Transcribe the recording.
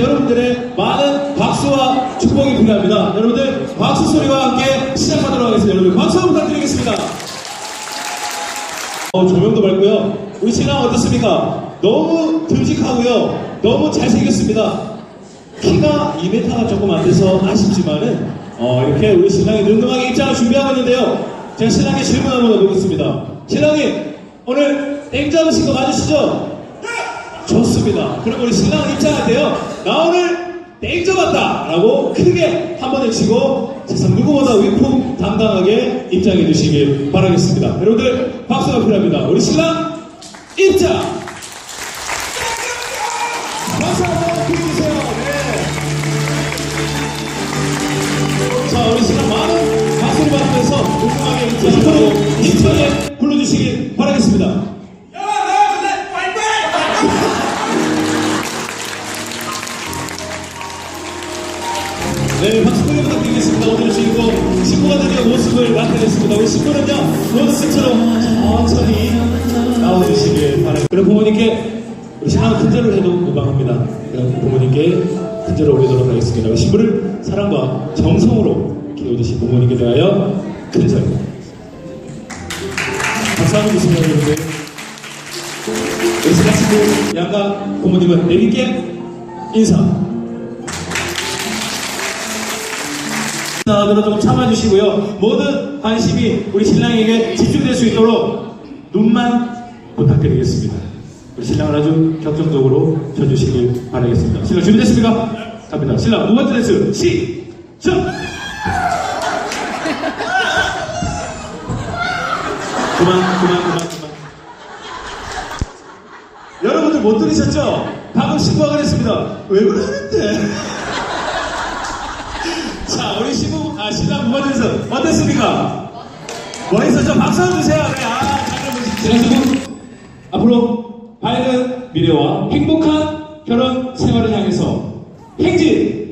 여러분들의 많은 박수와 축복이 필요합니다. 여러분들 박수 소리와 함께 시작하도록 하겠습니다. 여러분 박수 부탁드리겠습니다. 어, 조명도 밝고요. 우리 신랑 어떻습니까? 너무 듬직하고요. 너무 잘생겼습니다. 키가 2m가 조금 안 돼서 아쉽지만은 어, 이렇게 우리 신랑이 늠름하게 입장을 준비하고 있는데요. 제가 신랑의 질문 한번 해보겠습니다. 신랑님 오늘 땡 잡으신 거 맞으시죠? 좋습니다. 그럼 우리 신랑은 입장할 때요. 나 오늘 땡 잡았다! 라고 크게 한 번 외치고 세상 누구보다 위풍 당당하게 입장해 주시길 바라겠습니다. 여러분들 박수가 필요합니다. 우리 신랑 입장! 박수 한번 보여주세요. 네. 자, 우리 신랑 많은 박수를 받으면서 웅ung하게 입장하고 입장에 네, 박수 크게 부탁드리겠습니다. 오늘 주인공 신부가 드디어 모습을 나타냈습니다. 우리 신부는요, 모습처럼 천천히 나와주시길 바랍니다. 그리고 부모님께 우리 신랑 큰절을 해도. 그럼 부모님께 큰절을 올리도록 하겠습니다. 우리 신부를 사랑과 정성으로 키워주신 부모님께 대하여 큰절. 박수 한번 주시면 여러분들. 우리 신랑 신부 양가 부모님은 내리께 인사. 나들어 조금 참아주시고요. 모든 관심이 우리 신랑에게 집중될 수 있도록 눈만 부탁드리겠습니다. 우리 신랑을 아주 격정적으로 쳐주시길 바라겠습니다. 신랑 준비됐습니까? 갑니다. 신랑 두 번째 댄스 시작! 그만, 그만, 그만, 그만. 여러분들 못 들으셨죠? 방금 신고가 그랬습니다. 왜 그러는데? 자, 우리 신부, 아, 신랑 부모님께서 어땠습니까? 멋있었죠? 박수 한번 주세요. 네, 아, 잘 들어보시죠. 신부, 앞으로 밝은 미래와 행복한 결혼 생활을 향해서 행진!